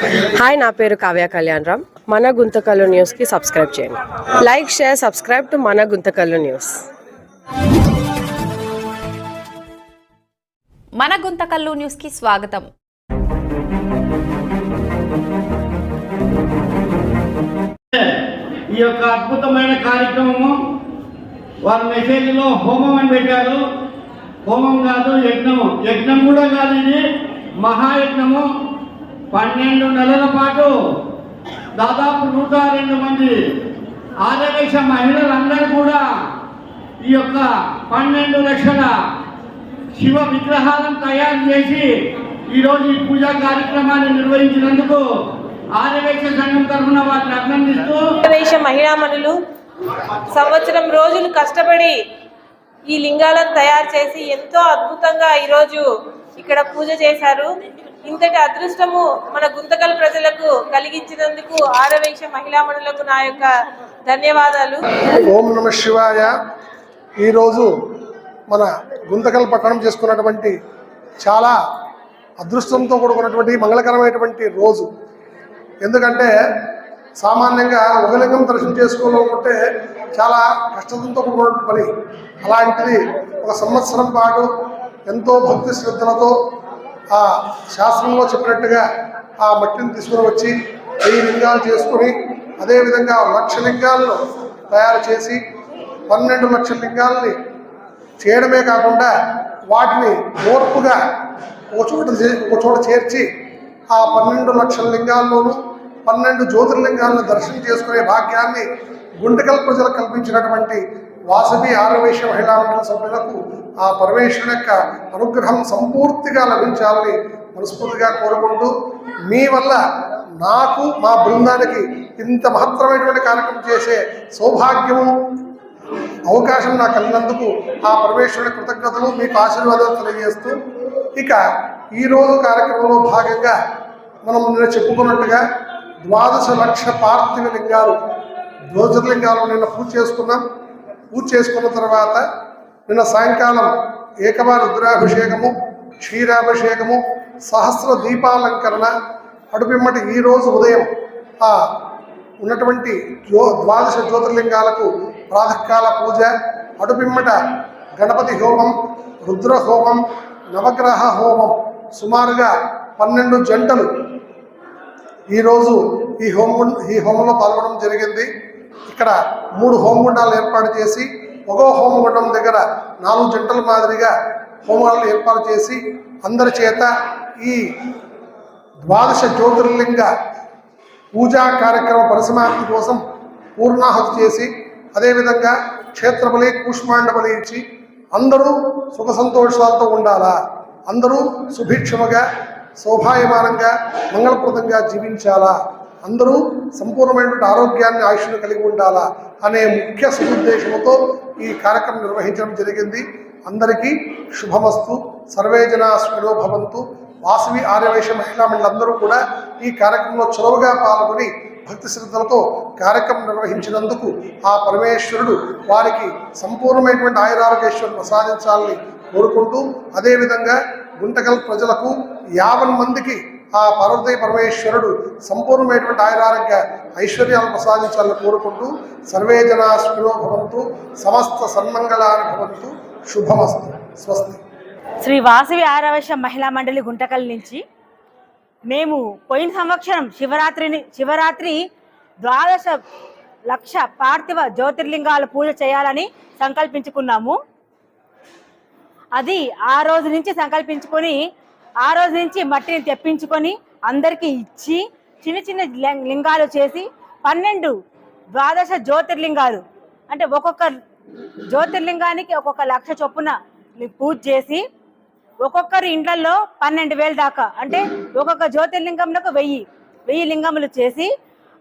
Hi నా పేరు కావ్య కళ్యాణ్ రామ్. మన గుంతకల్లు న్యూస్కి సబ్స్క్రైబ్ చేయండి. లైక్ షేర్ సబ్స్క్రైబ్ టు మన గుంతకల్లు న్యూస్ మన గుంతకల్లు న్యూస్కి స్వాగతం. ఈ యొక్క అద్భుతమైన కార్యక్రమము వారి మెసేజ్లో హోమం అని పెట్టారు. హోమం కాదు యజ్ఞము. యజ్ఞం కూడా కాదు ఇది మహాయజ్ఞము. పన్నెండు నెలల పాటు దాదాపు నూట రెండు మంది ఆంధ్రదేశ మహిళలందరూ కూడా ఈ యొక్క పన్నెండు లక్షల శివ విగ్రహాలను తయారు చేసి ఈరోజు ఈ పూజా కార్యక్రమాన్ని నిర్వహించినందుకు ఆంధ్రదేశ సంఘం తరఫున వారిని అభినందిస్తూ ఆంధ్రదేశ మహిళామణులు సంవత్సరం రోజులు కష్టపడి ఈ లింగాలను తయారు చేసి ఎంతో అద్భుతంగా ఈరోజు ఇక్కడ పూజ చేశారు. ఇంతటి అదృష్టము మన గుంతకల్ ప్రజలకు కలిగించినందుకు ఆరవేశ మహిళామణులకు నా యొక్క ధన్యవాదాలు. ఓం నమ శివాయ. ఈరోజు మన గుంతకల్ పట్టణం చేసుకున్నటువంటి చాలా అదృష్టంతో కూడుకున్నటువంటి మంగళకరమైనటువంటి రోజు. ఎందుకంటే సామాన్యంగా ఒక దర్శనం చేసుకోవాలనుకుంటే చాలా కష్టంతో కూడుకున్నటువంటి పని. అలాంటిది ఒక సంవత్సరం పాటు ఎంతో భక్తి శ్రద్ధలతో ఆ శాస్త్రంలో చెప్పినట్టుగా ఆ మట్టిని తీసుకుని వచ్చి వెయ్యి లింగాలు చేసుకొని అదేవిధంగా లక్ష లింగాలను తయారు చేసి పన్నెండు లక్షల లింగాలని చేయడమే కాకుండా వాటిని ఓర్పుగా ఒక చోట చే- ఒక చోట చేర్చి ఆ పన్నెండు లక్షల లింగాల్లోనూ పన్నెండు జ్యోతిర్లింగాలను దర్శనం చేసుకునే భాగ్యాన్ని గుండెకల్ ప్రజలకు కల్పించినటువంటి వాసవి ఆరవేశ మహిళా మండలి సభ్యులకు ఆ పరమేశ్వరుని యొక్క అనుగ్రహం సంపూర్తిగా లభించాలని మనస్ఫూర్తిగా కోరుకుంటూ మీ వల్ల నాకు మా బృందానికి ఇంత మహత్తరమైనటువంటి కార్యక్రమం చేసే సౌభాగ్యము అవకాశం నాకు కలిగినందుకు ఆ పరమేశ్వరుని కృతజ్ఞతలు మీకు ఆశీర్వాదాలు తెలియజేస్తూ ఇక ఈరోజు కార్యక్రమంలో భాగంగా మనం నిన్న చెప్పుకున్నట్టుగా ద్వాదశ లక్ష పార్థివ లింగాలు జ్యోతిర్లింగాలు నిన్న పూజ చేసుకున్నాం. పూజ చేసుకున్న తర్వాత నిన్న సాయంకాలం ఏకవార రుద్రాభిషేకము క్షీరాభిషేకము సహస్ర దీపాలంకరణ అడుపిమ్మటి ఈరోజు ఉదయం ఆ ఉన్నటువంటి జ్యో ద్వాదశ జ్యోతిర్లింగాలకు ప్రాతకాల పూజ అడుపిమ్మట గణపతి హోమం రుద్ర హోమం నవగ్రహ హోమం సుమారుగా పన్నెండు జంటలు ఈరోజు ఈ హోమం ఈ హోమంలో పాల్గొనడం జరిగింది. ఇక్కడ మూడు హోమగుండాలు ఏర్పాటు చేసి ఒక్కో హోమగుండం దగ్గర నాలుగు జంటల మాదిరిగా హోమాలను ఏర్పాటు చేసి అందరి చేత ఈ ద్వాదశ జ్యోతిర్లింగ పూజా కార్యక్రమ పరిసమాప్తి కోసం పూర్ణాహుతి చేసి అదేవిధంగా క్షేత్రబలి కూష్మాండబలి ఇచ్చి అందరూ సుఖ సంతోషాలతో ఉండాలా? అందరూ సుభిక్షముగా శోభాయమానంగా మంగళప్రదంగా జీవించాలా? అందరూ సంపూర్ణమైనటువంటి ఆరోగ్యాన్ని ఆయుష్ను కలిగి ఉండాలా అనే ముఖ్య సదుద్దేశంతో ఈ కార్యక్రమం నిర్వహించడం జరిగింది. అందరికీ శుభమస్తు. సర్వే జనా సుఖినో భవంతు. వాసవి ఆర్యవైశ్య మహిళా మండలందరూ కూడా ఈ కార్యక్రమంలో చొరవగా పాల్గొని భక్తి శ్రద్ధలతో కార్యక్రమం నిర్వహించినందుకు ఆ పరమేశ్వరుడు వారికి సంపూర్ణమైనటువంటి ఆయురారోగ్యేశ్వరుడు ప్రసాదించాలని కోరుకుంటూ అదేవిధంగా గుంటకల్ ప్రజలకు యావన్ మందికి ఆ పార్వతీ పరమేశ్వరుడు సంపూర్ణమైనటువంటి ఆయురారోగ్య ఐశ్వర్యాలను ప్రసాదించాలని కోరుకుంటూ సర్వే జనా సుఖినో భవంతు సమస్త సన్మంగళాన్ని భవంతు. శుభమస్తు. స్వస్తి. శ్రీ వాసవి ఆరవశ మహిళా మండలి గుంటకల్ నుంచి మేము పోయిన సంవత్సరం శివరాత్రిని శివరాత్రి ద్వాదశ లక్ష పార్థివ జ్యోతిర్లింగాల పూజ చేయాలని సంకల్పించుకున్నాము. అది ఆ రోజు నుంచి సంకల్పించుకొని ఆ రోజు నుంచి మట్టిని తెప్పించుకొని అందరికీ ఇచ్చి చిన్న చిన్న లిం- లింగాలు చేసి పన్నెండు ద్వాదశ జ్యోతిర్లింగాలు. అంటే ఒక్కొక్క జ్యోతిర్లింగానికి ఒక్కొక్క లక్ష చొప్పున పూజ చేసి ఒక్కొక్కరి ఇండ్లలో పన్నెండు వేలు దాకా. అంటే ఒక్కొక్క జ్యోతిర్లింగంలకు వెయ్యి వెయ్యి లింగములు చేసి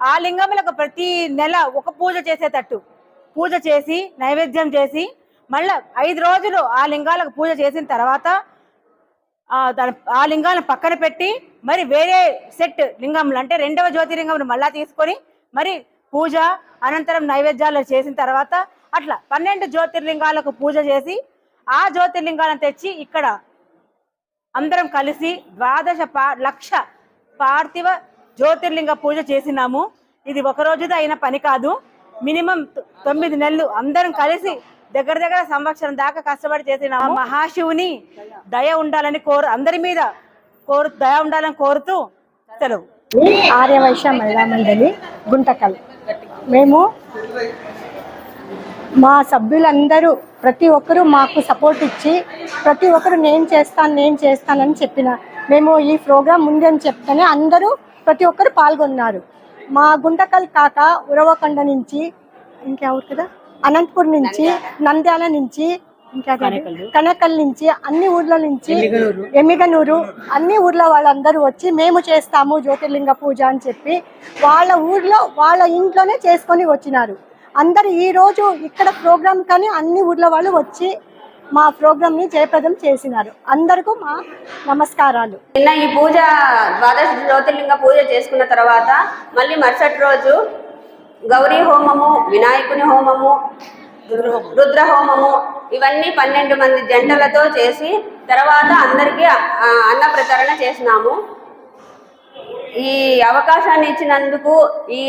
ఆ లింగములకు ప్రతి నెల ఒక పూజ చేసేటట్టు. పూజ చేసి నైవేద్యం చేసి మళ్ళీ ఐదు రోజులు ఆ లింగాలకు పూజ చేసిన తర్వాత దాని ఆ లింగాలను పక్కన పెట్టి మరి వేరే సెట్ లింగములు అంటే రెండవ జ్యోతిర్లింగమును మళ్ళా తీసుకొని మరి పూజ అనంతరం నైవేద్యాలు చేసిన తర్వాత అట్లా పన్నెండు జ్యోతిర్లింగాలకు పూజ చేసి ఆ జ్యోతిర్లింగాలను తెచ్చి ఇక్కడ అందరం కలిసి ద్వాదశ పా లక్ష పార్థివ జ్యోతిర్లింగ పూజ చేసినాము. ఇది ఒక రోజుతో అయిన పని కాదు. మినిమం తొ- తొమ్మిది నెలలు అందరం కలిసి దగ్గర దగ్గర సంవత్సరం దాకా కష్టపడి చేసిన మహాశివుని దయ ఉండాలని కోరు అందరి మీద కోరు దయ ఉండాలని కోరుతూ సెలవు. ఆర్యవైశ్య మహిళా మండలి గుంటకల్. మేము మా సభ్యులందరూ ప్రతి ఒక్కరూ మాకు సపోర్ట్ ఇచ్చి ప్రతి ఒక్కరు నేను చేస్తాను నేను చేస్తానని చెప్పిన మేము ఈ ప్రోగ్రాం ఉంది అని చెప్తేనే అందరూ ప్రతి ఒక్కరు పాల్గొన్నారు. మా గుంటకల్ కాక ఉరవకొండ నుంచి ఇంకెవరు కదా? అనంతపూర్ నుంచి నంద్యాల. నుంచి ఇంకా కనకల్ నుంచి అన్ని ఊర్ల నుంచి ఎమ్మిగనూరు. అన్ని ఊర్ల వాళ్ళందరూ వచ్చి మేము చేస్తాము జ్యోతిర్లింగ పూజ అని చెప్పి వాళ్ళ ఊర్లో వాళ్ళ ఇంట్లోనే చేసుకొని వచ్చినారు. అందరు ఈ రోజు ఇక్కడ ప్రోగ్రామ్ కానీ అన్ని ఊర్ల వాళ్ళు వచ్చి మా ప్రోగ్రామ్ని జయప్రదం చేసినారు. అందరికీ మా నమస్కారాలు. నిన్న ఈ పూజ ద్వాదశ జ్యోతిర్లింగ పూజ చేసుకున్న తర్వాత మళ్ళీ మరుసటి రోజు గౌరీ హోమము వినాయకుని హోమము రుద్ర హోమము ఇవన్నీ పన్నెండు మంది జంటలతో చేసి తర్వాత అందరికీ అన్న ప్రచరణ చేసినాము. ఈ అవకాశాన్ని ఇచ్చినందుకు ఈ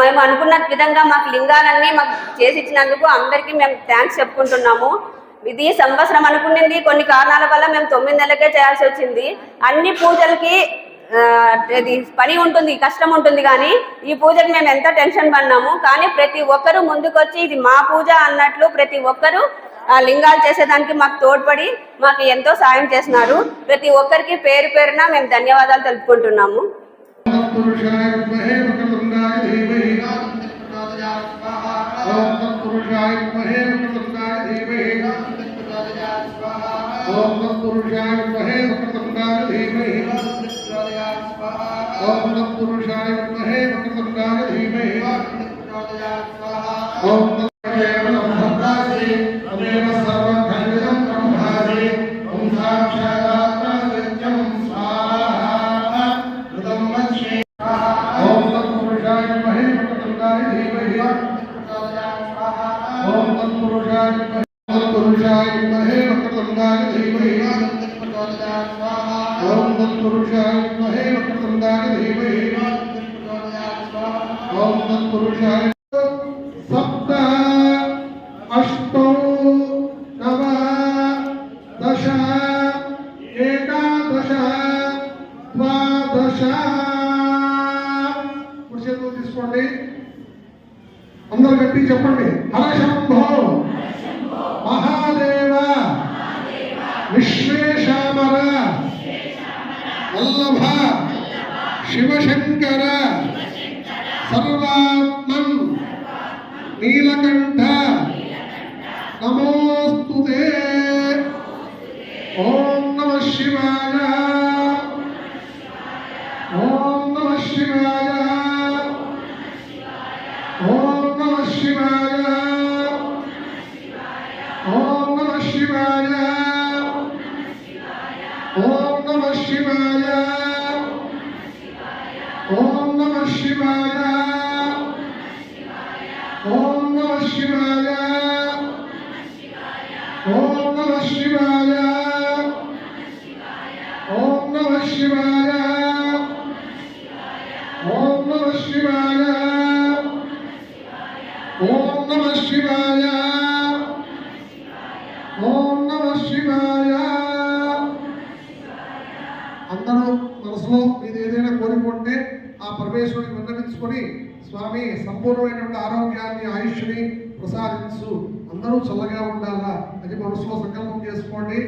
మేము అనుకున్న విధంగా మాకు లింగాలన్నీ మాకు చేసి ఇచ్చినందుకు అందరికీ మేము థ్యాంక్స్ చెప్పుకుంటున్నాము. ఇది సంవత్సరం అనుకున్నది కొన్ని కారణాల వల్ల మేము తొమ్మిది నెలలకే చేయాల్సి వచ్చింది. అన్ని పూజలకి ఇది పని ఉంటుంది కష్టం ఉంటుంది కానీ ఈ పూజకి మేము ఎంత టెన్షన్ పడినాము కానీ ప్రతి ఒక్కరూ ముందుకొచ్చి ఇది మా పూజ అన్నట్లు ప్రతి ఒక్కరూ ఆ లింగాలు చేసేదానికి మాకు తోడ్పడి మాకు ఎంతో సాయం చేస్తున్నారు ప్రతి ఒక్కరికి పేరు పేరున మేము ధన్యవాదాలు తెలుపుకుంటున్నాము. ఓం ओम पुरुषाय विद्महे वक्रतुंडाय धीमहि ओम तत्पुरुषाय सप्त अष्ट नव दश एकादश द्वादश పురుషులు తీసుకోండి అందరు గట్టి చెప్పండి హరశంభో మహాదేవ విశ్వేశామర వల్లభ సర్వాత్మన్ నీలకంఠ నమ శివాయ। ఓం నమ శివాయ। ఓం నమ శివాయ। అందరూ మనసులో మీరు ఏదైనా కోరుకుంటే ఆ పరమేశ్వరుని విన్నవించుకొని స్వామి సంపూర్ణమైనటువంటి ఆరోగ్యాన్ని ఆయుష్ని ప్రసాదించు. అందరూ చల్లగా ఉండాలా అది మనసులో సంకల్పం చేసుకోండి.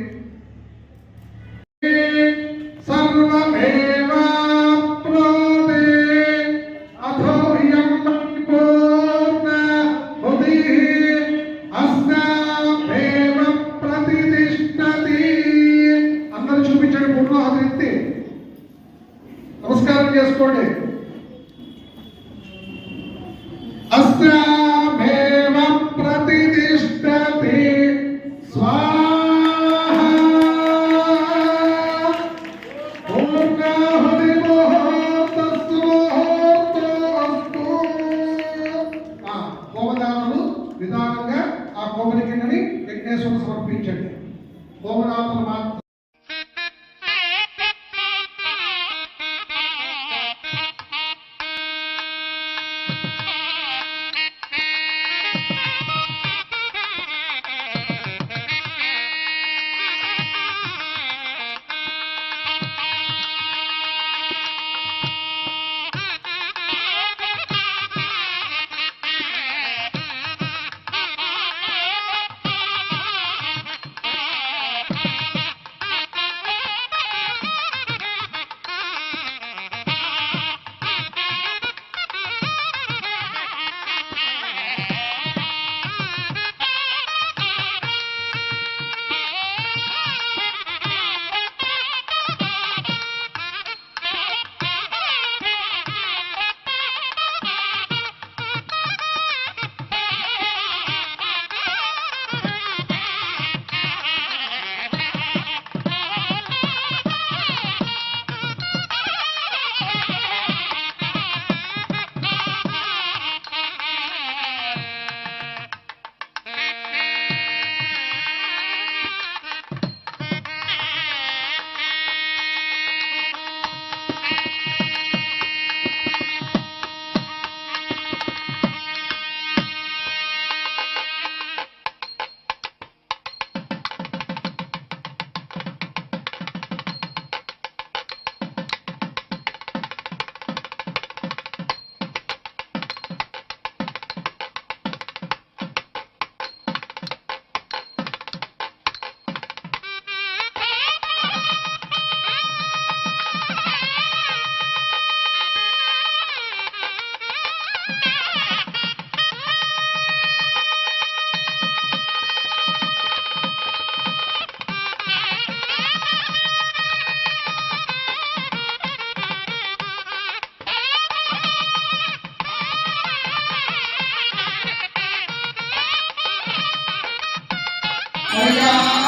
Hallelujah.